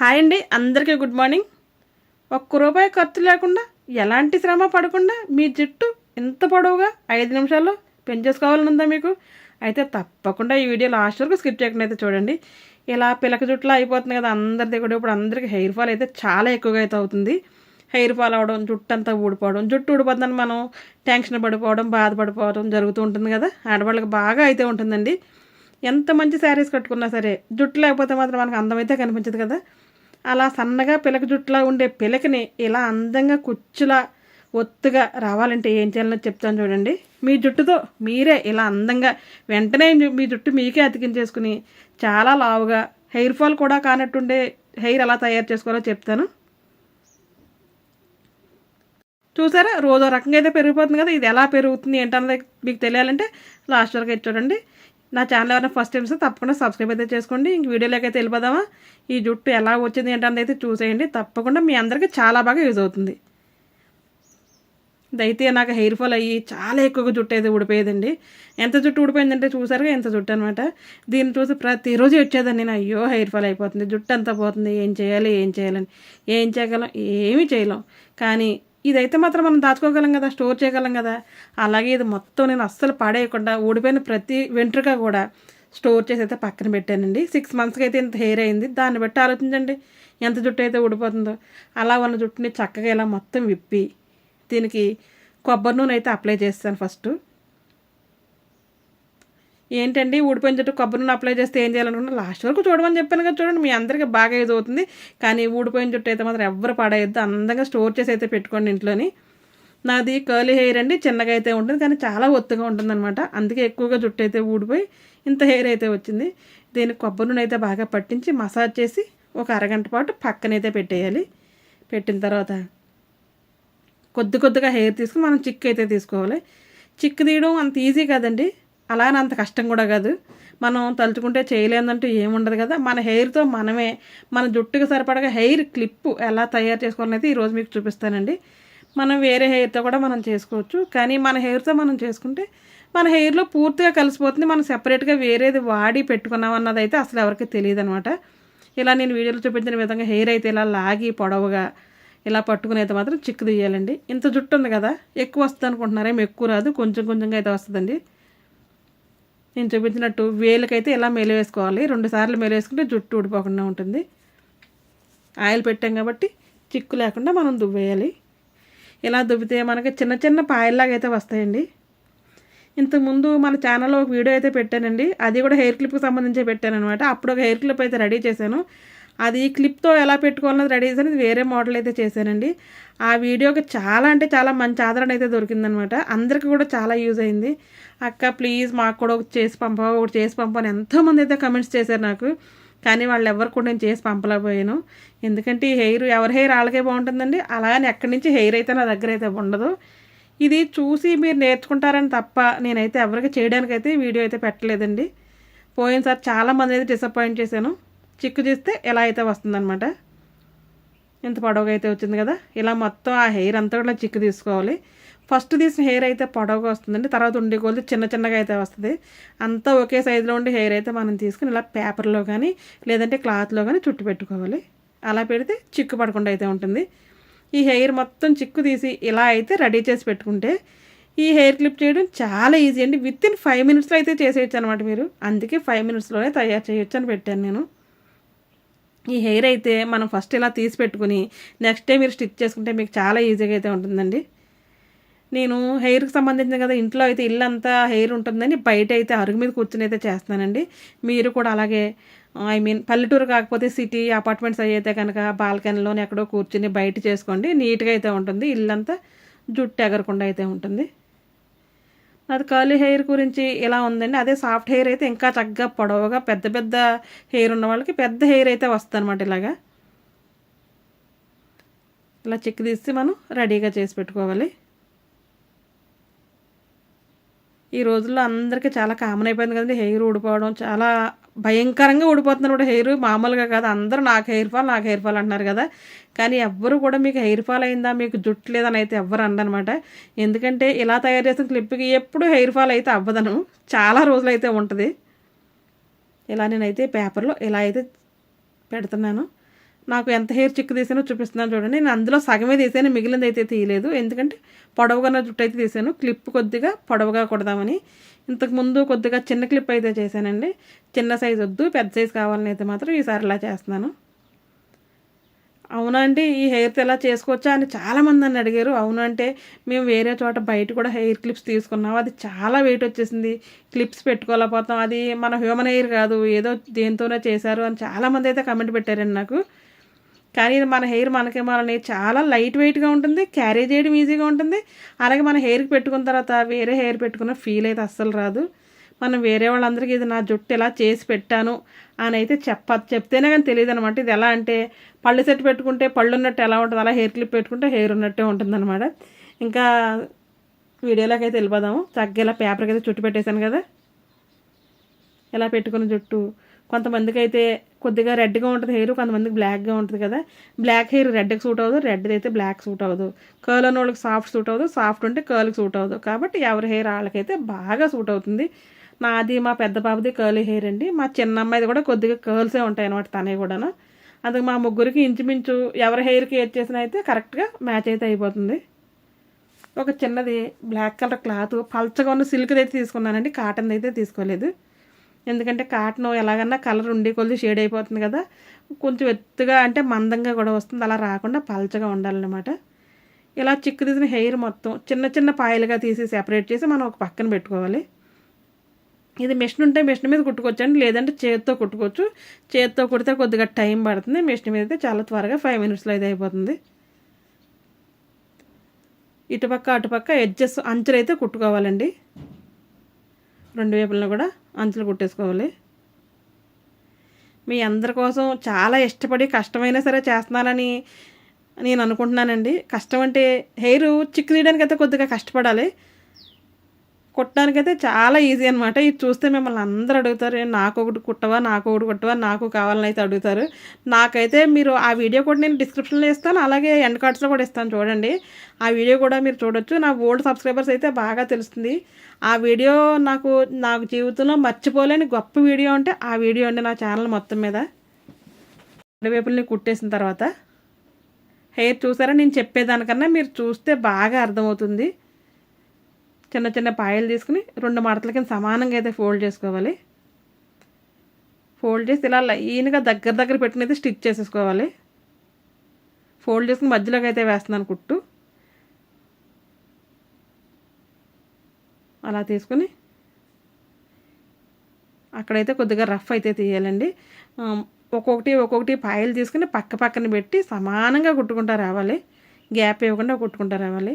Hi అండి అందరికీ good morning. ఒక్క రూపాయి ఖర్చు లేకుండా ఎలాంటి శ్రమ పడకుండా మీ జుట్టు ఇంత పొడవుగా ఐదు నిమిషాల్లో పెంచేసుకోవాలని ఉందా మీకు? అయితే తప్పకుండా ఈ వీడియో లాస్ట్ వరకు స్కిప్ చేయకుండా అయితే చూడండి. ఇలా పిలక జుట్టులో అయిపోతుంది కదా అందరిది కూడా ఇప్పుడు అందరికీ హెయిర్ ఫాల్ అయితే చాలా ఎక్కువగా అయితే అవుతుంది. హెయిర్ ఫాల్ అవడం జుట్టు అంతా ఊడిపోవడం జుట్టు ఊడిపోతుందని మనం టెన్షన్ పడిపోవడం బాధపడిపోవడం జరుగుతూ ఉంటుంది కదా ఆడవాళ్ళకి బాగా అయితే ఉంటుందండి. ఎంత మంచి శారీస్ కట్టుకున్నా సరే జుట్టు లేకపోతే మాత్రం మనకు అందమైతే కనిపించదు కదా. అలా సన్నగా పిలక జుట్టులా ఉండే పిలకని ఇలా అందంగా కుచ్చులా ఒత్తుగా రావాలంటే ఏం చేయాలో చెప్తాను చూడండి. మీ జుట్టుతో మీరే ఇలా అందంగా వెంటనే మీ జుట్టు మీకే అతికించేసుకుని చాలా లావుగా హెయిర్ ఫాల్ కూడా కానట్టుండే హెయిర్ ఎలా తయారు చేసుకోవాలో చెప్తాను. చూసారా? రోజు రకంగా అయితే పెరిగిపోతుంది కదా. ఇది ఎలా పెరుగుతుంది ఏంటన్నది మీకు తెలియాలంటే లాస్ట్ వరకు అయితే చూడండి. నా ఛానల్ ఎవరైనా ఫస్ట్ టైమ్స్ తప్పకుండా సబ్స్క్రైబ్ అయితే చేసుకోండి. ఇంక వీడియోలోకి అయితే వెళ్ళిపోదామా? ఈ జుట్టు ఎలా వచ్చింది ఏంటనేది అయితే చూసేయండి. తప్పకుండా మీ అందరికీ చాలా బాగా యూజ్ అవుతుంది. ఇదైతే నాకు హెయిర్ ఫాల్ అయ్యి చాలా ఎక్కువగా జుట్టు అయితే ఊడిపోయేదండి. ఎంత జుట్టు ఊడిపోయిందంటే చూసారుగా ఎంత జుట్టు అనమాట దీన్ని చూసి ప్రతిరోజు వచ్చేదండి నేను. అయ్యో హెయిర్ ఫాల్ అయిపోతుంది. జుట్టు అంతా పోతుంది. ఏం చేయాలి? ఏం చేయాలని. ఏం చేయగలం? ఏమీ చేయలేం. కానీ ఇదైతే మాత్రం మనం దాచుకోగలం కదా స్టోర్ చేయగలం కదా. అలాగే ఇది మొత్తం నేను అస్సలు పాడేయకుండా ఊడిపోయిన ప్రతి వెంట్రుక కూడా స్టోర్ చేసి అయితే పక్కన పెట్టానండి. సిక్స్ మంత్స్కి అయితే ఇంత హెయిర్ అయింది. దాన్ని బట్టి ఆలోచించండి ఎంత జుట్టు అయితే ఊడిపోతుందో. అలా ఉన్న జుట్టుని చక్కగా ఇలా మొత్తం విప్పి దీనికి కొబ్బరి నూనె అయితే అప్లై చేస్తాను ఫస్ట్. ఏంటండి ఊడిపోయిన జుట్టు కొబ్బరి నూనె అప్లై చేస్తే ఏం చేయాలనుకున్నా లాస్ట్ వరకు చూడమని చెప్పాను కదా చూడండి మీ అందరికీ బాగా ఇది అవుతుంది కానీ ఊడిపోయిన జుట్టు అయితే మాత్రం ఎవ్వరు పడేయద్దు. అందంగా స్టోర్ చేసి అయితే పెట్టుకోండి ఇంట్లోని. నాది కర్లీ హెయిర్ అండి చిన్నగా అయితే ఉంటుంది కానీ చాలా ఒత్తుగా ఉంటుందన్నమాట. అందుకే ఎక్కువగా జుట్టు అయితే ఊడిపోయి ఇంత హెయిర్ అయితే వచ్చింది. దీనికి కొబ్బరి నూనె అయితే బాగా పట్టించి మసాజ్ చేసి ఒక అరగంట పాటు పక్కనైతే పెట్టేయాలి. పెట్టిన తర్వాత కొద్ది కొద్దిగా హెయిర్ తీసుకుని మనం చిక్ అయితే తీసుకోవాలి. చిక్ తీయడం అంత ఈజీ కాదండి. అలానే అంత కష్టం కూడా కాదు. మనం తలుచుకుంటే చేయలేదంటూ ఏముండదు కదా. మన హెయిర్తో మనమే మన జుట్టుకు సరిపడగా హెయిర్ క్లిప్పు ఎలా తయారు చేసుకోవాలనేది ఈరోజు మీకు చూపిస్తానండి. మనం వేరే హెయిర్తో కూడా మనం చేసుకోవచ్చు. కానీ మన హెయిర్తో మనం చేసుకుంటే మన హెయిర్లో పూర్తిగా కలిసిపోతుంది. మనం సెపరేట్గా వేరేది వాడి పెట్టుకున్నాం అన్నది అయితే అసలు ఎవరికి తెలియదు అనమాట ఇలా నేను వీడియోలో చూపించిన విధంగా హెయిర్ అయితే ఇలా లాగి పొడవుగా ఇలా పట్టుకుని అయితే మాత్రం చిక్కు తీయాలండి ఇంత జుట్టు ఉంది కదా ఎక్కువ వస్తుంది అనుకుంటున్నారేమో ఎక్కువ రాదు. కొంచెం కొంచెంగా అయితే వస్తుందండి. నేను చూపించినట్టు వేలకైతే ఇలా మెలివేసుకోవాలి రెండు సార్లు మెలివేసుకుంటే జుట్టు ఊడిపోకుండా ఉంటుంది. ఆయిల్ పెట్టాం కాబట్టి చిక్కు లేకుండా మనం దువ్వేయాలి. ఇలా దువ్వితే మనకి చిన్న చిన్న పాయల్లాగా అయితే వస్తాయండి. ఇంతకుముందు మన ఛానల్లో ఒక వీడియో అయితే పెట్టానండి. అది కూడా హెయిర్ క్లిప్కి సంబంధించి పెట్టాను అనమాట అప్పుడు ఒక హెయిర్ క్లిప్ అయితే రెడీ చేశాను. అది క్లిప్తో ఎలా పెట్టుకోవాలన్నది రెడీ చేసి వేరే మోడల్ అయితే చేశానండి. ఆ వీడియోకి చాలా అంటే చాలా మంచి ఆదరణ అయితే దొరికిందనమాట అందరికీ కూడా చాలా యూజ్ అయింది. అక్క ప్లీజ్ మాకు కూడా ఒకటి చేసి పంప ఒకటి చేసి పంపని ఎంతోమంది అయితే కమెంట్స్ చేశారు నాకు. కానీ వాళ్ళు ఎవరు కూడా నేను చేసి పంపలేకపోయాను. ఎందుకంటే ఈ హెయిర్ ఎవరి హెయిర్ వాళ్ళకే బాగుంటుందండి. అలాగని ఎక్కడి నుంచి హెయిర్ అయితే నా దగ్గర అయితే ఉండదు. ఇది చూసి మీరు నేర్చుకుంటారని తప్ప నేనైతే ఎవరికి చేయడానికైతే వీడియో అయితే పెట్టలేదండి. పోయినసారి చాలామంది అయితే డిసప్పాయింట్ చేశాను. చిక్కు తీస్తే ఎలా అయితే వస్తుందన్నమాట. ఇంత పొడవుగా అయితే వచ్చింది కదా. ఇలా మొత్తం ఆ హెయిర్ అంతా కూడా చిక్కు తీసుకోవాలి. ఫస్ట్ తీసిన హెయిర్ అయితే పొడవుగా వస్తుందండి. తర్వాత ఉండే కొద్ది చిన్న చిన్నగా అయితే వస్తుంది. అంతా ఒకే సైజులో ఉండే హెయిర్ అయితే మనం తీసుకుని ఇలా పేపర్లో కానీ లేదంటే క్లాత్లో కానీ చుట్టు పెట్టుకోవాలి. అలా పెడితే చిక్కు పడకుండా అయితే ఉంటుంది. ఈ హెయిర్ మొత్తం చిక్కు తీసి ఇలా అయితే రెడీ చేసి పెట్టుకుంటే ఈ హెయిర్ క్లిప్ చేయడం చాలా ఈజీ అండి. విత్ ఇన్ ఫైవ్ మినిట్స్లో అయితే చేసేయచ్చు అనమాట మీరు. అందుకే ఫైవ్ మినిట్స్లోనే తయారు చేయొచ్చు అని పెట్టాను నేను. ఈ హెయిర్ అయితే మనం ఫస్ట్ ఇలా తీసి పెట్టుకుని నెక్స్ట్ డే మీరు స్టిచ్ చేసుకుంటే మీకు చాలా ఈజీగా అయితే ఉంటుందండి. నేను హెయిర్కి సంబంధించిన కదా ఇంట్లో అయితే ఇల్లు అంతా హెయిర్ ఉంటుందని బయట అయితే అరుగు మీద కూర్చుని అయితే చేస్తున్నానండి. మీరు కూడా అలాగే ఐ మీన్ పల్లెటూరు కాకపోతే సిటీ అపార్ట్మెంట్స్ అయితే కనుక బాల్కనీలోనే ఎక్కడో కూర్చుని బయట చేసుకోండి. నీట్గా అయితే ఉంటుంది. ఇల్లంతా జుట్టు ఎగరకుండా అయితే ఉంటుంది. అది కర్లీ హెయిర్ గురించి ఇలా ఉందండి. అదే సాఫ్ట్ హెయిర్ అయితే ఇంకా చక్కగా పొడవుగా పెద్ద పెద్ద హెయిర్ ఉన్న వాళ్ళకి పెద్ద హెయిర్ అయితే వస్తుంది అనమాట ఇలాగా. ఇలా చెక్ తీసి మనం రెడీగా చేసి పెట్టుకోవాలి. ఈ రోజుల్లో అందరికీ చాలా కామన్ అయిపోయింది కదండి. హెయిర్ ఊడిపోవడం చాలా భయంకరంగా ఊడిపోతున్నారు కూడా హెయిర్ మామూలుగా కాదు. అందరూ నాకు హెయిర్ ఫాల్ నాకు హెయిర్ ఫాల్ అంటున్నారు కదా. కానీ ఎవ్వరు కూడా మీకు హెయిర్ ఫాల్ అయిందా మీకు జుట్టు లేదని అయితే ఎవ్వరు అనమాట ఎందుకంటే ఇలా తయారు చేసిన క్లిప్కి ఎప్పుడు హెయిర్ ఫాల్ అయితే అవ్వదను. చాలా రోజులు అయితే ఉంటుంది. ఇలా నేనైతే పేపర్లో ఇలా అయితే పెడుతున్నాను. నాకు ఎంత హెయిర్ చిక్కు తీసానో చూపిస్తున్నాను చూడండి. నేను అందులో సగమే తీసాను మిగిలింది అయితే తీయలేదు. ఎందుకంటే పొడవుగా జుట్టు అయితే తీసాను. క్లిప్ కొద్దిగా పొడవుగా కొడదామని. ఇంతకుముందు కొద్దిగా చిన్న క్లిప్ అయితే చేశానండి. చిన్న సైజు వద్దు పెద్ద సైజు కావాలని అయితే మాత్రం ఈసారి ఇలా చేస్తున్నాను. అవునా అండి? ఈ హెయిర్తో ఎలా చేసుకోవచ్చా అని చాలామంది నన్ను అడిగారు. అవునంటే మేము వేరే చోట బయట కూడా హెయిర్ క్లిప్స్ తీసుకున్నాం. అది చాలా వెయిట్ వచ్చేసింది. క్లిప్స్ పెట్టుకోలేకపోతాం. అది మన హ్యూమన్ హెయిర్ కాదు. ఏదో దేంతోనే చేశారు అని చాలామంది అయితే కమెంట్ పెట్టారండి నాకు. కానీ ఇది మన హెయిర్ మనకి మనని చాలా లైట్ వెయిట్గా ఉంటుంది క్యారీ చేయడం ఈజీగా ఉంటుంది. అలాగే మన హెయిర్కి పెట్టుకున్న తర్వాత వేరే హెయిర్ పెట్టుకున్న ఫీల్ అయితే అస్సలు రాదు. మనం వేరే వాళ్ళందరికీ ఇది నా జుట్టు ఎలా చేసి పెట్టాను అని అయితే చెప్ప చెప్తేనే కానీ తెలియదు అనమాట ఇది ఎలా అంటే పళ్ళు సెట్ పెట్టుకుంటే పళ్ళు ఉన్నట్టు ఎలా ఉంటుంది అలా హెయిర్ క్లిప్ పెట్టుకుంటే హెయిర్ ఉన్నట్టే ఉంటుంది అనమాట ఇంకా వీడియోలోకి అయితే వెళ్ళిపోదాము. చక్కగా ఇలా పేపర్కి అయితే చుట్టు పెట్టేశాను కదా. ఇలా పెట్టుకున్న జుట్టు కొంతమందికి అయితే కొద్దిగా రెడ్గా ఉంటుంది హెయిర్ కొంతమందికి బ్లాక్గా ఉంటుంది కదా. బ్లాక్ హెయిర్ రెడ్కి సూట్ అవ్వదు రెడ్ అయితే బ్లాక్ సూట్ అవ్వదు. కర్ల్ ఉన్న వాళ్ళకి సాఫ్ట్ సూట్ అవ్వదు సాఫ్ట్ ఉంటే కర్ల్కి సూట్ అవ్వదు. కాబట్టి ఎవరి హెయిర్ వాళ్ళకైతే బాగా సూట్ అవుతుంది. నాది మా పెద్ద బాబుది కర్లీ హెయిర్ అండి. మా చిన్న అమ్మాయిది కూడా కొద్దిగా కర్ల్సే ఉంటాయి అనమాట తనే కూడాను. అందుకు మా ముగ్గురికి ఇంచుమించు ఎవరి హెయిర్కి ఏది చేసినా అయితే కరెక్ట్గా మ్యాచ్ అయితే అయిపోతుంది. ఒక చిన్నది బ్లాక్ కలర్ క్లాత్ పల్చగా ఉన్న సిల్క్ అయితే తీసుకున్నానండి కాటన్ అయితే తీసుకోలేదు. ఎందుకంటే కాటన్ ఎలాగన్నా కలర్ ఉండి కొద్ది షేడ్ అయిపోతుంది కదా. కొంచెం ఎత్తుగా అంటే మందంగా కూడా వస్తుంది. అలా రాకుండా పల్చగా ఉండాలన్నమాట. ఇలా చిక్కు తీసిన హెయిర్ మొత్తం చిన్న చిన్న పాయలుగా తీసి సెపరేట్ చేసి మనం ఒక పక్కన పెట్టుకోవాలి. ఇది మిషన్ ఉంటే మిషన్ మీద కుట్టుకోవచ్చండి. లేదంటే చేతితో కుట్టుకోవచ్చు. చేతితో కుడితే కొద్దిగా టైం పడుతుంది. మిషన్ మీద అయితే చాలా త్వరగా ఫైవ్ మినిట్స్లో అయితే అయిపోతుంది. ఇటుపక్క అటుపక్క ఎడ్జెస్ అంచులు అయితే కుట్టుకోవాలండి. రెండు వైపులను కూడా. అంచులు కుట్టేసుకోవాలి. మీ అందరి కోసం చాలా ఇష్టపడి కష్టమైనా సరే చేస్తున్నానని నేను అనుకుంటున్నానండి. కష్టం అంటే హెయిర్ చిక్కు తీయడానికి అయితే కొద్దిగా కష్టపడాలి. కుట్టడానికైతే చాలా ఈజీ అనమాట ఇది చూస్తే మిమ్మల్ని అందరూ అడుగుతారు నాకు ఒకటి కుట్టవా నాకు ఒకటి కుట్టవా నాకు కావాలని అయితే అడుగుతారు. నాకైతే మీరు ఆ వీడియో కూడా నేను డిస్క్రిప్షన్లో ఇస్తాను అలాగే ఎండ్ కార్డ్స్లో కూడా ఇస్తాను చూడండి. ఆ వీడియో కూడా మీరు చూడొచ్చు. నా ఓల్డ్ సబ్స్క్రైబర్స్ అయితే బాగా తెలుస్తుంది. ఆ వీడియో నాకు నాకు జీవితంలో మర్చిపోలేని గొప్ప వీడియో అంటే ఆ వీడియో అండి నా ఛానల్ మొత్తం మీద. వైపుల్ని కుట్టేసిన తర్వాత. హెయిర్ చూసారా? నేను చెప్పేదానికన్నా మీరు చూస్తే బాగా అర్థమవుతుంది. చిన్న చిన్న పాయలు తీసుకుని రెండు మడతల కింద సమానంగా అయితే ఫోల్డ్ చేసుకోవాలి. ఫోల్డ్ చేసి ఇలా లైన్గా దగ్గర దగ్గర పెట్టినైతే స్టిచ్ చేసేసుకోవాలి. ఫోల్డ్ చేసుకుని మధ్యలోకి అయితే వేస్తున్నాను కుట్టు. అలా తీసుకుని అక్కడైతే కొద్దిగా రఫ్ అయితే తీయాలండి. ఒక్కొక్కటి ఒక్కొక్కటి పాయలు తీసుకుని పక్క పక్కన పెట్టి సమానంగా కుట్టుకుంటూ రావాలి. గ్యాప్ ఇవ్వకుండా కుట్టుకుంటూ రావాలి.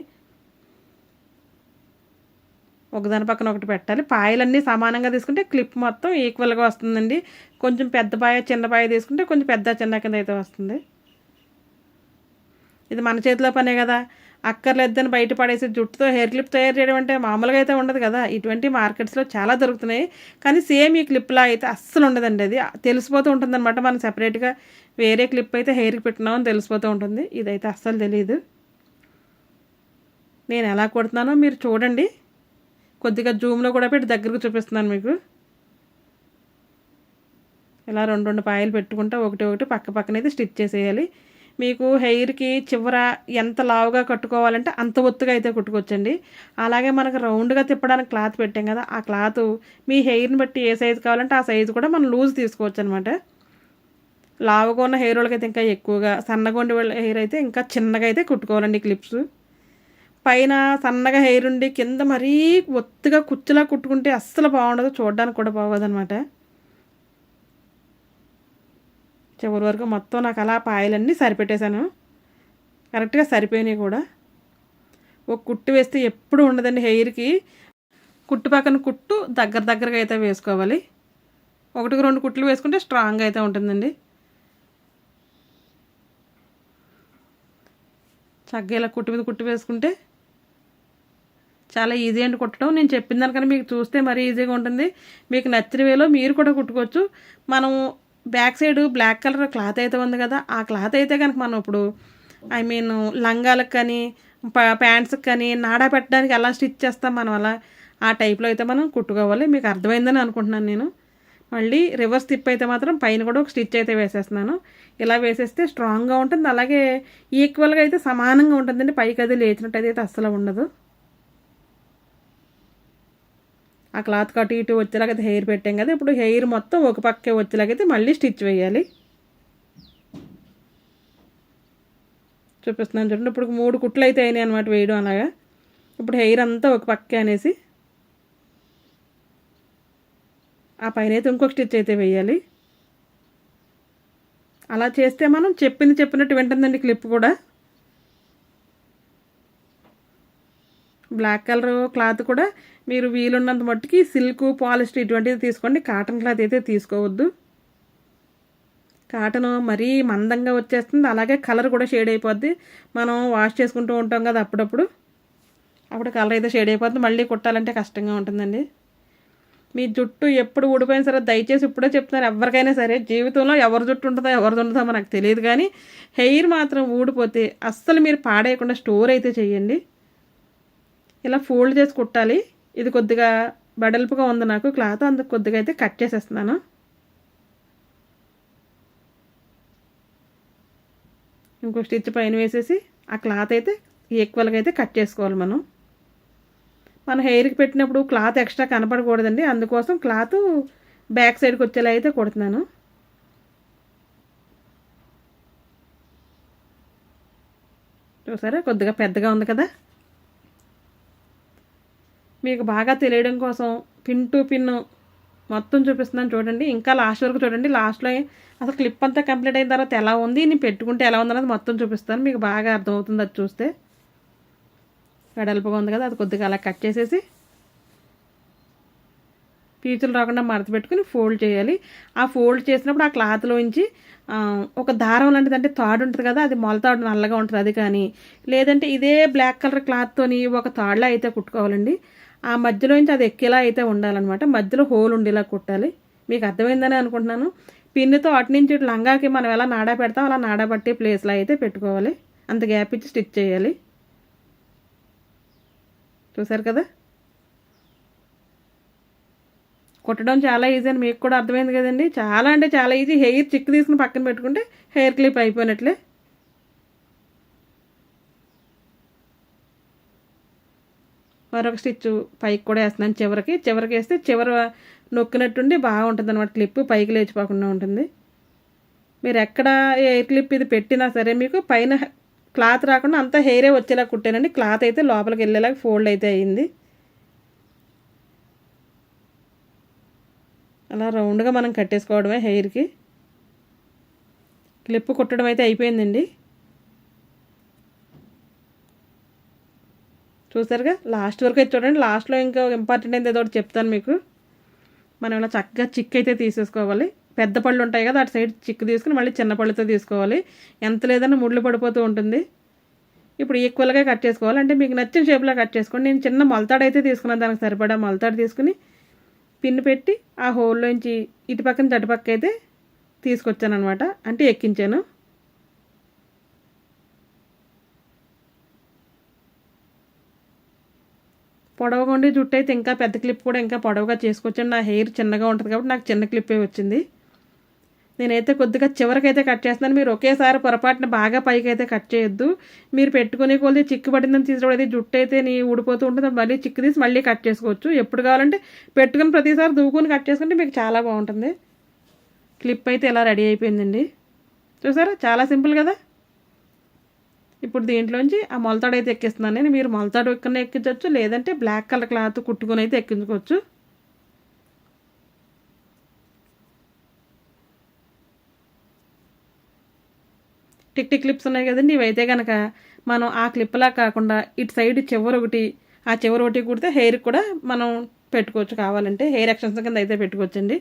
ఒకదాని పక్కన ఒకటి పెట్టాలి. పాయలన్నీ సమానంగా తీసుకుంటే క్లిప్ మొత్తం ఈక్వల్గా వస్తుందండి. కొంచెం పెద్ద పాయ చిన్న పాయ తీసుకుంటే కొంచెం పెద్ద చిన్న కింద అయితే వస్తుంది. ఇది మన చేతిలో పనే కదా. అక్కర్లేదని బయట పడేసి జుట్టుతో హెయిర్ క్లిప్ తయారు చేయడం అంటే మామూలుగా అయితే ఉండదు కదా. ఇటువంటి మార్కెట్స్లో చాలా దొరుకుతున్నాయి. కానీ సేమ్ ఈ క్లిప్లా అయితే అస్సలు ఉండదండి అది. తెలిసిపోతూ ఉంటుందన్నమాట. మనం సెపరేట్గా వేరే క్లిప్ అయితే హెయిర్కి పెట్టినామని తెలిసిపోతూ ఉంటుంది. ఇదైతే అస్సలు తెలియదు నేను ఎలా కొడుతున్నానో మీరు చూడండి. కొద్దిగా జూమ్లో కూడా పెట్టి దగ్గరకు చూపిస్తున్నాను మీకు. ఇలా రెండు రెండు పాయలు పెట్టుకుంటా ఒకటి ఒకటి పక్క పక్కనైతే స్టిచ్ చేసేయాలి. మీకు హెయిర్కి చివర ఎంత లావుగా కట్టుకోవాలంటే అంత ఒత్తుగా అయితే కుట్టుకోవచ్చండి. అలాగే మనకు రౌండ్గా తిప్పడానికి క్లాత్ పెట్టాం కదా ఆ క్లాత్ మీ హెయిర్ని బట్టి ఏ సైజు కావాలంటే ఆ సైజు కూడా మనం లూజ్ తీసుకోవచ్చు అనమాట లావుగా ఉన్న హెయిర్ వాళ్ళకైతే ఇంకా ఎక్కువగా సన్నగా ఉండే హెయిర్ అయితే ఇంకా చిన్నగా అయితే కుట్టుకోవాలండి క్లిప్స్ పైన సన్నగా హెయిర్ ఉండి కింద మరీ ఒత్తుగా కుచ్చులా కుట్టుకుంటే అస్సలు బాగుండదు. చూడడానికి కూడా బాగోదు అనమాట చివరి వరకు మొత్తం నాకు అలా పాయలన్నీ సరిపెట్టేశాను. కరెక్ట్గా సరిపోయినాయి కూడా. ఒక కుట్టు వేస్తే ఎప్పుడు ఉండదండి హెయిర్కి కుట్టు పక్కన కుట్టు దగ్గర దగ్గరగా అయితే వేసుకోవాలి. ఒకటికి రెండు కుట్లు వేసుకుంటే స్ట్రాంగ్ అయితే ఉంటుందండి. చక్కగా ఇలా కుట్టు మీద కుట్టు వేసుకుంటే చాలా ఈజీ అండి కుట్టడం. నేను చెప్పిన దానికన్నా మీకు చూస్తే మరీ ఈజీగా ఉంటుంది. మీకు నచ్చిన వేలో మీరు కూడా కుట్టుకోవచ్చు. మనం back side black colour cloth అయితే ఉంది కదా ఆ క్లాత్ అయితే కనుక మనం ఇప్పుడు ఐ మీన్ లంగాలకు కానీ ప్యాంట్స్కి కానీ నాడా పెట్టడానికి ఎలా స్టిచ్ చేస్తాం మనం అలా ఆ టైప్లో అయితే మనం కుట్టుకోవాలి. మీకు అర్థమైందని అనుకుంటున్నాను నేను. మళ్ళీ రివర్స్ టిప్ అయితే మాత్రం పైన కూడా ఒక స్టిచ్ అయితే వేసేస్తున్నాను. ఇలా వేసేస్తే స్ట్రాంగ్గా ఉంటుంది. అలాగే ఈక్వల్గా అయితే సమానంగా ఉంటుందండి. పైకి అది లేచినట్టు అయితే అస్సలు ఉండదు. ఆ క్లాత్ కట్ ఇటు వచ్చేలాగైతే హెయిర్ పెట్టాం కదా ఇప్పుడు హెయిర్ మొత్తం ఒక పక్కే వచ్చేలాగైతే మళ్ళీ స్టిచ్ వేయాలి. చూపిస్తున్నాను చూడండి ఇప్పుడు మూడు కుట్లు అయితే అయినాయి అనమాట వేయడం అలాగా. ఇప్పుడు హెయిర్ అంతా ఒక పక్కే అనేసి ఆ పైన అయితే ఇంకొక స్టిచ్ అయితే వేయాలి. అలా చేస్తే మనం చెప్పింది చెప్పినట్టు వింటుందండి క్లిప్ కూడా. బ్లాక్ కలర్ క్లాత్ కూడా మీరు వీలున్నంత మట్టుకి సిల్క్ పాలిస్టర్ ఇటువంటిది తీసుకోండి. కాటన్ క్లాత్ అయితే తీసుకోవద్దు. కాటన్ మరీ మందంగా వచ్చేస్తుంది. అలాగే కలర్ కూడా షేడ్ అయిపోద్ది. మనం వాష్ చేసుకుంటూ ఉంటాం కదా అప్పుడప్పుడు. అప్పుడు కలర్ అయితే షేడ్ అయిపోద్ది. మళ్ళీ కుట్టాలంటే కష్టంగా ఉంటుందండి. మీ జుట్టు ఎప్పుడు ఊడిపోయినా సరే దయచేసి ఇప్పుడే చెప్తున్నారు. ఎవరికైనా సరే జీవితంలో ఎవరి జుట్టు ఉంటుందో ఎవరిది ఉంటుందో మనకు తెలియదు కానీ హెయిర్ మాత్రం ఊడిపోతే అస్సలు మీరు పాడేయకుండా స్టోర్ అయితే చేయండి. ఇలా ఫోల్డ్ చేసి కుట్టాలి. ఇది కొద్దిగా బడల్పుగా ఉంది నాకు. క్లాత్ అందుకు కొద్దిగా అయితే కట్ చేసేస్తున్నాను. ఇంకో స్టిచ్ పైన వేసేసి ఆ క్లాత్ అయితే ఈక్వల్గా అయితే కట్ చేసుకోవాలి మనం. మన హెయిర్కి పెట్టినప్పుడు క్లాత్ ఎక్స్ట్రా కనపడకూడదండి. అందుకోసం క్లాత్ బ్యాక్ సైడ్కి వచ్చేలా అయితే కుడుతున్నాను. చూసారా? కొద్దిగా పెద్దగా ఉంది కదా? మీకు బాగా తెలియడం కోసం పిన్ టు పిన్ మొత్తం చూపిస్తున్నాను చూడండి. ఇంకా లాస్ట్ వరకు చూడండి. లాస్ట్లో అసలు క్లిప్ అంతా కంప్లీట్ అయిన తర్వాత ఎలా ఉంది నేను పెట్టుకుంటే ఎలా ఉంది అనేది మొత్తం చూపిస్తాను. మీకు బాగా అర్థమవుతుంది అది చూస్తే. వెడల్పుగా ఉంది కదా అది కొద్దిగా అలా కట్ చేసేసి పీచులు రాకుండా మడత పెట్టుకుని ఫోల్డ్ చేయాలి. ఆ ఫోల్డ్ చేసినప్పుడు ఆ క్లాత్లోంచి ఒక దారం లాంటిది అంటే తాడు ఉంటుంది కదా అది మొలతాడు నల్లగా ఉంటుంది అది కానీ లేదంటే ఇదే బ్లాక్ కలర్ క్లాత్తోని ఒక తాడులో అయితే కుట్టుకోవాలండి. ఆ మధ్యలోంచి అది ఎక్కేలా అయితే ఉండాలన్నమాట. మధ్యలో హోల్ ఉండేలా కుట్టాలి. మీకు అర్థమైందని అనుకుంటున్నాను. పిన్నుతో అటు నుంచి ఇటు లంగాకి మనం ఎలా నాడా పెడతాం అలా నాడా పట్టే ప్లేస్లో అయితే పెట్టుకోవాలి. అంత గ్యాప్ ఇచ్చి స్టిచ్ చేయాలి. చూసారు కదా? కుట్టడం చాలా ఈజీ అని మీకు కూడా అర్థమైంది కదండి. చాలా అంటే చాలా ఈజీ. హెయిర్ చిక్కు తీసుకుని పక్కన పెట్టుకుంటే హెయిర్ క్లిప్ అయిపోయినట్లే. మరొక స్టిచ్ పైకి కూడా వేస్తున్నాను చివరికి. చివరికి వేస్తే చివర నొక్కినట్టుండి బాగుంటుంది అనమాట క్లిప్. పైకి లేచిపోకుండా ఉంటుంది. మీరు ఎక్కడ ఎయిర్ క్లిప్ ఇది పెట్టినా సరే మీకు పైన క్లాత్ రాకుండా అంతా హెయిరే వచ్చేలా కుట్టానండి. క్లాత్ అయితే లోపలికి వెళ్ళేలాగా ఫోల్డ్ అయితే అయింది. అలా రౌండ్గా మనం కట్టేసుకోవడమే హెయిర్కి. క్లిప్ కుట్టడం అయితే అయిపోయిందండి. చూసారుగా? లాస్ట్ వరకు అయితే చూడండి. లాస్ట్లో ఇంకా ఇంపార్టెంట్ అయింది ఏదో చెప్తాను మీకు. మనం ఇలా చక్కగా చిక్ అయితే తీసేసుకోవాలి. పెద్ద పళ్ళు ఉంటాయి కదా అటు సైడ్ చిక్కు తీసుకుని మళ్ళీ చిన్న పళ్ళుతో తీసుకోవాలి. ఎంత లేదన్నా ముళ్ళు పడిపోతూ ఉంటుంది. ఇప్పుడు ఈక్వల్గా కట్ చేసుకోవాలి. అంటే మీకు నచ్చిన షేప్లో కట్ చేసుకోండి. నేను చిన్న మొలతాడు అయితే తీసుకున్నాను. దానికి సరిపడా మొలతాడు తీసుకుని పిన్ పెట్టి ఆ హోల్లోంచి ఇటు పక్కన తటుపక్క అయితే తీసుకొచ్చాను అనమాట అంటే ఎక్కించాను. పొడవగా ఉండి జుట్టు అయితే ఇంకా పెద్ద క్లిప్ కూడా ఇంకా పొడవుగా చేసుకొచ్చాను నా హెయిర్ చిన్నగా ఉంటుంది కాబట్టి నాకు చిన్న క్లిప్పే వచ్చింది. నేనైతే కొద్దిగా చివరికైతే కట్ చేస్తున్నాను. మీరు ఒకేసారి పొరపాటున బాగా పైకి అయితే కట్ చేయొద్దు. మీరు పెట్టుకునే కొలిది చిక్కు పడిందని తీసుకోవడం జుట్టు అయితే నీ ఊడిపోతూ ఉంటుంది. మళ్ళీ చిక్కు తీసి మళ్ళీ కట్ చేసుకోవచ్చు. ఎప్పుడు కావాలంటే పెట్టుకుని ప్రతిసారి దూకుని కట్ చేసుకుంటే మీకు చాలా బాగుంటుంది. క్లిప్ అయితే ఇలా రెడీ అయిపోయిందండి. చూసారా? చాలా సింపుల్ కదా? ఇప్పుడు దీంట్లోంచి ఆ మొలతాడు అయితే ఎక్కిస్తున్నాను నేను. మీరు మొలతాడు ఎక్కడ ఎక్కించవచ్చు లేదంటే బ్లాక్ కలర్ క్లాత్ కుట్టుకొని అయితే ఎక్కించుకోవచ్చు. టిక్ టిక్ క్లిప్స్ ఉన్నాయి కదండి ఇవైతే కనుక మనం ఆ క్లిప్లా కాకుండా ఇటు సైడ్ చివరి ఒకటి ఆ చివరి ఒకటి కుడితే హెయిర్ కూడా మనం పెట్టుకోవచ్చు. కావాలంటే హెయిర్ ఎక్షన్స్ కింద అయితే పెట్టుకోవచ్చండి.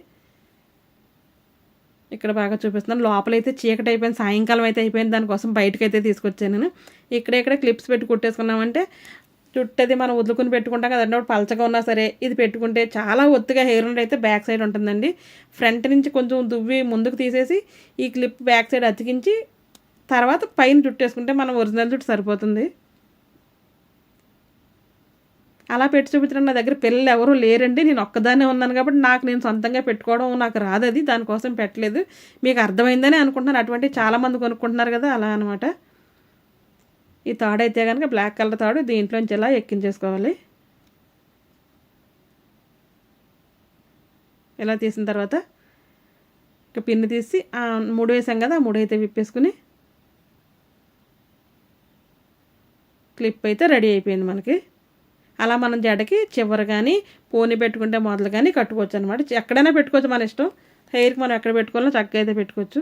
ఇక్కడ బాగా చూపిస్తున్నాను లోపలైతే చీకటి అయిపోయింది. సాయంకాలం అయితే అయిపోయింది. దానికోసం బయటకు అయితే తీసుకొచ్చాను నేను. ఇక్కడ ఇక్కడ క్లిప్స్ పెట్టి కుట్టేసుకున్నామంటే చుట్టది మనం వదులుకుని పెట్టుకుంటాం కదండి. పలచగా ఉన్నా సరే ఇది పెట్టుకుంటే చాలా ఒత్తుగా హెయిర్ ఉండి అయితే బ్యాక్ సైడ్ ఉంటుందండి. ఫ్రంట్ నుంచి కొంచెం దువ్వి ముందుకు తీసేసి ఈ క్లిప్ బ్యాక్ సైడ్ అతికించి తర్వాత పైన చుట్టేసుకుంటే మనం ఒరిజినల్ చుట్టు సరిపోతుంది. అలా పెట్టి చూపించడం నా దగ్గర పిల్లలు ఎవరు లేరండి. నేను ఒక్కదానే ఉన్నాను కాబట్టి నాకు నేను సొంతంగా పెట్టుకోవడం నాకు రాదు అది. దానికోసం పెట్టలేదు. మీకు అర్థమైందని అనుకుంటున్నాను. అటువంటి చాలామంది కొనుక్కుంటున్నారు కదా అలా అనమాట ఈ తాడు అయితే కనుక బ్లాక్ కలర్ తాడు దీంట్లోంచి ఇలా ఎక్కించేసుకోవాలి? ఇలా తీసిన తర్వాత? ఇక పిన్ను తీసి మూడు వేసాం కదా మూడు అయితే విప్పేసుకుని క్లిప్ అయితే రెడీ అయిపోయింది మనకి. అలా మనం జడకి చివరి కానీ పోనీ పెట్టుకుంటే మొదలు కానీ కట్టుకోవచ్చు అనమాట ఎక్కడైనా పెట్టుకోవచ్చు మన ఇష్టం. హెయిర్కి మనం ఎక్కడ పెట్టుకోవాలో చక్కగా అయితే పెట్టుకోవచ్చు.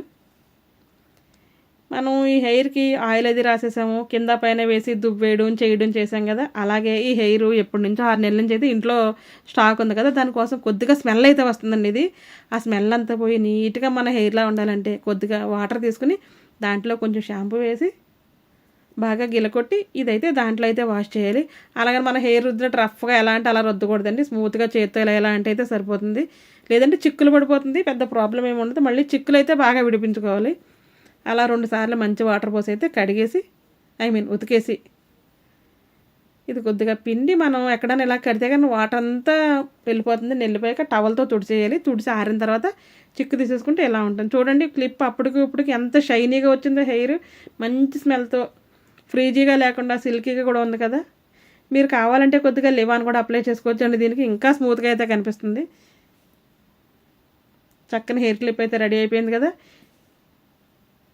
మనం ఈ హెయిర్కి ఆయిల్ అది రాసేసాము కింద పైన వేసి దువ్వేయడం చేయడం చేసాం కదా. అలాగే ఈ హెయిర్ ఎప్పటి నుంచో ఆరు నెలల నుంచి అయితే ఇంట్లో స్టాక్ ఉంది కదా. దానికోసం కొద్దిగా స్మెల్ అయితే వస్తుందండి ఇది. ఆ స్మెల్ అంతా పోయి నీట్గా మన హెయిర్లా ఉండాలంటే కొద్దిగా వాటర్ తీసుకుని దాంట్లో కొంచెం షాంపూ వేసి బాగా గిలకొట్టి ఇదైతే దాంట్లో అయితే వాష్ చేయాలి. అలాగే మన హెయిర్ రుద్దినట్టు రఫ్గా ఎలా అంటే అలా రుద్దకూడదండి స్మూత్గా చేత్తో ఇలా ఎలా అంటే అయితే సరిపోతుంది. లేదంటే చిక్కులు పడిపోతుంది పెద్ద ప్రాబ్లం ఏమి ఉండదు. మళ్ళీ చిక్కులు అయితే బాగా విడిపించుకోవాలి. అలా రెండు సార్లు మంచి వాటర్ పోసి అయితే కడిగేసి ఐ మీన్ ఉతికేసి ఇది కొద్దిగా పిండి మనం ఎక్కడైనా ఇలా కడితే కానీ వాటర్ అంతా వెళ్ళిపోతుంది. నెల్లిపోయాక టవల్తో తుడిచేయాలి. తుడిచి ఆరిన తర్వాత చిక్కు తీసేసుకుంటే ఇలా ఉంటుంది. చూడండి క్లిప్ అప్పటికి ఇప్పటికి ఎంత షైనీగా వచ్చిందో హెయిర్ మంచి స్మెల్తో ఫ్రీజీగా లేకుండా సిల్కీగా కూడా ఉంది కదా. మీరు కావాలంటే కొద్దిగా లివాన్ కూడా అప్లై చేసుకోవచ్చు అండి. దీనికి ఇంకా స్మూత్గా అయితే కనిపిస్తుంది. చక్కని హెయిర్ క్లిప్ అయితే రెడీ అయిపోయింది కదా.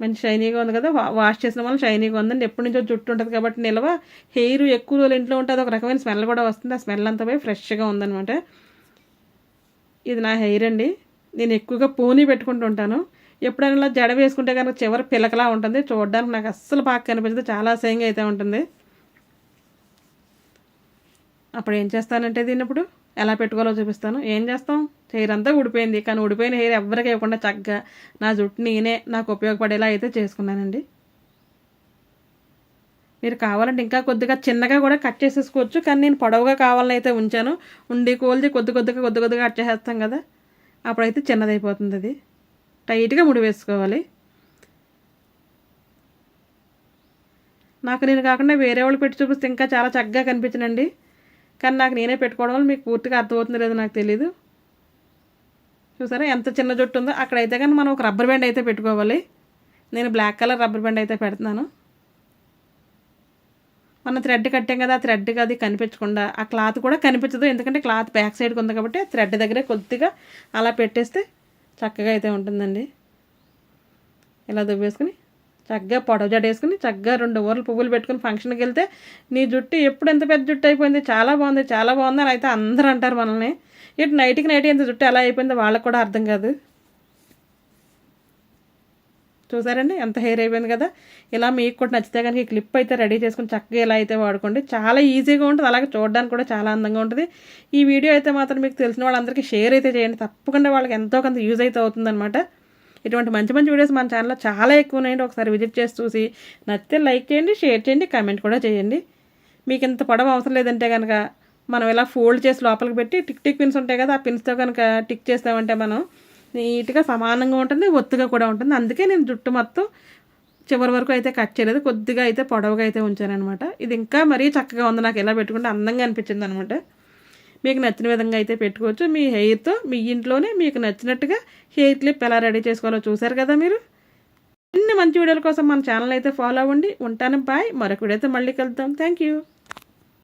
మంచి షైనీగా ఉంది కదా. వాష్ చేసిన వల్ల షైనీగా ఉందండి. ఎప్పటి నుంచో జుట్టు ఉంటుంది కాబట్టి నిల్వ హెయిర్ ఎక్కువ రోజులు ఇంట్లో ఉంటుంది ఒక రకమైన స్మెల్ కూడా వస్తుంది. ఆ స్మెల్ అంతా పోయి ఫ్రెష్గా ఉందనమాట ఇది నా హెయిర్ అండి. నేను ఎక్కువగా పోనీ పెట్టుకుంటూ ఉంటాను. ఎప్పుడైనా ఇలా జడ వేసుకుంటే కనుక చివరి పిలకలా ఉంటుంది. చూడడానికి నాకు అస్సలు బాగా కనిపించదు. చాలా అసహ్యంగా అయితే ఉంటుంది. అప్పుడు ఏం చేస్తానంటే దీన్ని ఇప్పుడు ఎలా పెట్టుకోవాలో చూపిస్తాను. ఏం చేస్తాం? హెయిర్ అంతా ఊడిపోయింది. కానీ ఊడిపోయిన హెయిర్ ఎవరికి ఇవ్వకుండా చక్కగా నా జుట్టు నేనే నాకు ఉపయోగపడేలా అయితే చేసుకున్నానండి. మీరు కావాలంటే ఇంకా కొద్దిగా చిన్నగా కూడా కట్ చేసేసుకోవచ్చు. కానీ నేను పొడవుగా కావాలని అయితే ఉంచాను. ఉండి కోల్చి కొద్ది కొద్దిగా కొద్ది కొద్దిగా కట్ చేసేస్తాం కదా. అప్పుడైతే చిన్నదైపోతుంది అది. టైట్గా ముడి వేసుకోవాలి. నాకు నేను కాకుండా వేరే వాళ్ళు పెట్టి చూపిస్తే ఇంకా చాలా చక్కగా కనిపించనండి. కానీ నాకు నేనే పెట్టుకోవడం వల్ల మీకు పూర్తిగా అర్థమవుతుంది లేదో నాకు తెలీదు. చూసారా ఎంత చిన్న జుట్టు ఉందో. అక్కడైతే కానీ మనం ఒక రబ్బర్ బ్యాండ్ అయితే పెట్టుకోవాలి. నేను బ్లాక్ కలర్ రబ్బర్ బ్యాండ్ అయితే పెడుతున్నాను. మనం థ్రెడ్ కట్టాం కదా ఆ థ్రెడ్ అది కనిపించకుండా ఆ క్లాత్ కూడా కనిపించదు. ఎందుకంటే క్లాత్ బ్యాక్ సైడ్కి ఉంది కాబట్టి థ్రెడ్ దగ్గరే కొద్దిగా అలా పెట్టేస్తే చక్కగా అయితే ఉంటుందండి. ఇలా దువ్వేసుకుని చక్కగా పొడవ జడ వేసుకుని చక్కగా రెండు ఊర్లు పువ్వులు పెట్టుకుని ఫంక్షన్కి వెళ్తే నీ జుట్టు ఎప్పుడు ఎంత పెద్ద జుట్టు అయిపోయింది? చాలా బాగుంది చాలా బాగుంది అని అయితే అందరూ అంటారు మనల్ని. ఇటు నైట్కి నైట్ ఎంత జుట్టు ఎలా అయిపోయిందో వాళ్ళకి కూడా అర్థం కాదు. చూసారండి? ఎంత హెయిర్ అయిపోయింది కదా? ఇలా మీకు కూడా నచ్చితే కనుక ఈ క్లిప్ అయితే రెడీ చేసుకుని చక్కగా ఇలా అయితే వాడుకోండి. చాలా ఈజీగా ఉంటుంది. అలాగే చూడడానికి కూడా చాలా అందంగా ఉంటుంది. ఈ వీడియో అయితే మాత్రం మీకు తెలిసిన వాళ్ళందరికీ షేర్ అయితే చేయండి. తప్పకుండా వాళ్ళకి ఎంతో కొంత యూజ్ అయితే అవుతుందన్నమాట. ఇటువంటి మంచి మంచి వీడియోస్ మన ఛానల్లో చాలా ఎక్కువ ఉన్నాయండి. ఒకసారి విజిట్ చేసి చూసి నచ్చితే లైక్ చేయండి షేర్ చేయండి కామెంట్ కూడా చేయండి. మీకు ఇంత పొడవ అవసరం లేదంటే కనుక మనం ఇలా ఫోల్డ్ చేసి లోపలికి పెట్టి టిక్ టిక్ పిన్స్ ఉంటాయి కదా ఆ పిన్స్తో కనుక టిక్ చేస్తామంటే మనం నీట్గా సమానంగా ఉంటుంది ఒత్తుగా కూడా ఉంటుంది. అందుకే నేను జుట్టు మొత్తం చివరి వరకు అయితే కట్ చేయలేదు. కొద్దిగా అయితే పొడవుగా అయితే ఉంచానమాట ఇది ఇంకా మరీ చక్కగా ఉంది. నాకు ఎలా పెట్టుకుంటే అందంగా అనిపించింది అనమాట మీకు నచ్చిన విధంగా అయితే పెట్టుకోవచ్చు. మీ హెయిర్తో మీ ఇంట్లోనే మీకు నచ్చినట్టుగా హెయిర్ క్లిప్ ఎలా రెడీ చేసుకోవాలో చూసారు కదా మీరు. ఇన్ని మంచి వీడియోల కోసం మన ఛానల్ అయితే ఫాలో అవ్వండి. ఉంటాను. బాయ్. మరొక వీడియోతో మళ్ళీ కలుద్దాం. Thank you